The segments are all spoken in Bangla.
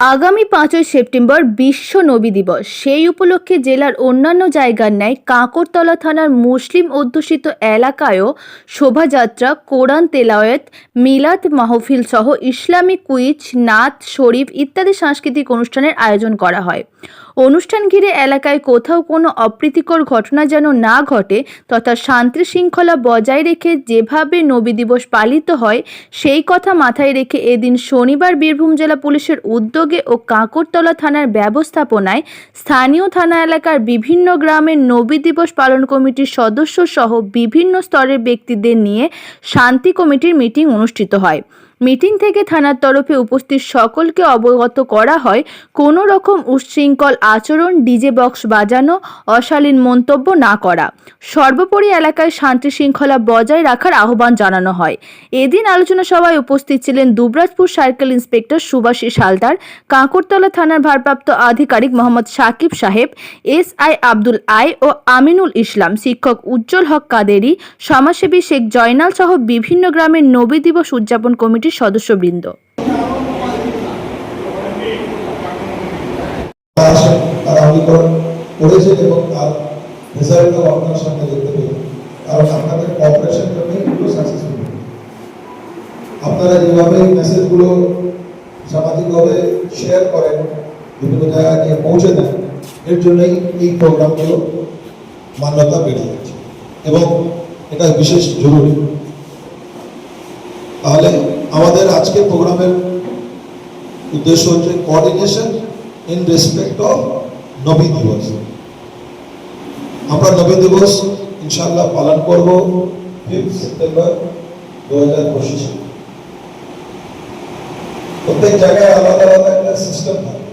আগামী পাঁচই সেপ্টেম্বর বিশ্ব নবী দিবস। সেই উপলক্ষে জেলার অন্যান্য জায়গার ন্যায় কাঁকরতলা থানার মুসলিম অধ্যুষিত এলাকায়ও শোভাযাত্রা, কোরআন তেলাওয়াত, মিলাদ মাহফিল সহ ইসলামিক কুইজ নাত শরীফ ইত্যাদি সাংস্কৃতিক অনুষ্ঠানের আয়োজন করা হয়। অনুষ্ঠান ঘিরে এলাকায় কোথাও কোনো অপ্রীতিকর ঘটনা যেন না ঘটে, তথা শান্তি শৃঙ্খলা বজায় রেখে যেভাবে নবী দিবস পালিত হয়, সেই কথা মাথায় রেখে এদিন শনিবার বীরভূম জেলা পুলিশের উদ্যোগে ও কাঁকরতলা থানার ব্যবস্থাপনায় স্থানীয় থানা এলাকার বিভিন্ন গ্রামের নবী দিবস পালন কমিটির সদস্য সহ বিভিন্ন স্তরের ব্যক্তিদের নিয়ে শান্তি কমিটির মিটিং অনুষ্ঠিত হয়। মিটিং থেকে থানার তরফে উপস্থিত সকলকে অবগত করা হয়, কোনো রকম উচ্ছৃঙ্খল আচরণ, ডিজে বক্স বাজানো, অশালীন মন্তব্য না করা। সর্বোপরি এলাকায় শান্তি শৃঙ্খলা বজায় রাখার আহ্বান জানানো হয়। এদিন আলোচনা সভায় উপস্থিত ছিলেন দুবরাজপুর সার্কেল ইন্সপেক্টর সুভাষিস হালদার কাঁকরতলা থানার ভারপ্রাপ্ত আধিকারিক মোহাম্মদ সাকিব সাহেব S I Abdul I O Aminul Islam, শিক্ষক উজ্জ্বল হক কাদেরি, সমাজসেবী শেখ জয়নাল সহ বিভিন্ন গ্রামের নবী দিবস উদযাপন কমিটির সদস্যবৃন্দ। তার আপনার কারণ আপনাদের আপনারা যেভাবে মেসেজগুলো সামাজিকভাবে শেয়ার করেন, বিভিন্ন জায়গায় পৌঁছে দেন, এর জন্যই এই প্রোগ্রামগুলো মান্যতা বেড়ে যাচ্ছে। এবং এটা বিশেষ জরুরি। তাহলে আমাদের আজকে প্রোগ্রামের উদ্দেশ্য হচ্ছে কোঅর্ডিনেশন ইন রেসপেক্ট অফ নবী দিবস। আমরা নবী দিবস ইনশাআল্লাহ পালন করব ফিফথ সেপ্টেম্বর দু হাজার পঁচিশে। প্রত্যেক জায়গায় আলাদা আলাদা একটা সিস্টেম থাকে।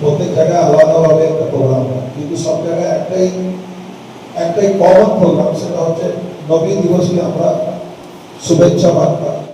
প্রত্যেক জায়গায় আলাদাভাবে একটা প্রোগ্রাম হয় কিন্তু সব জায়গায় একটাই একটাই কমন প্রোগ্রাম সেটা হচ্ছে নবী দিবসকে আমরা Şubet Çamak,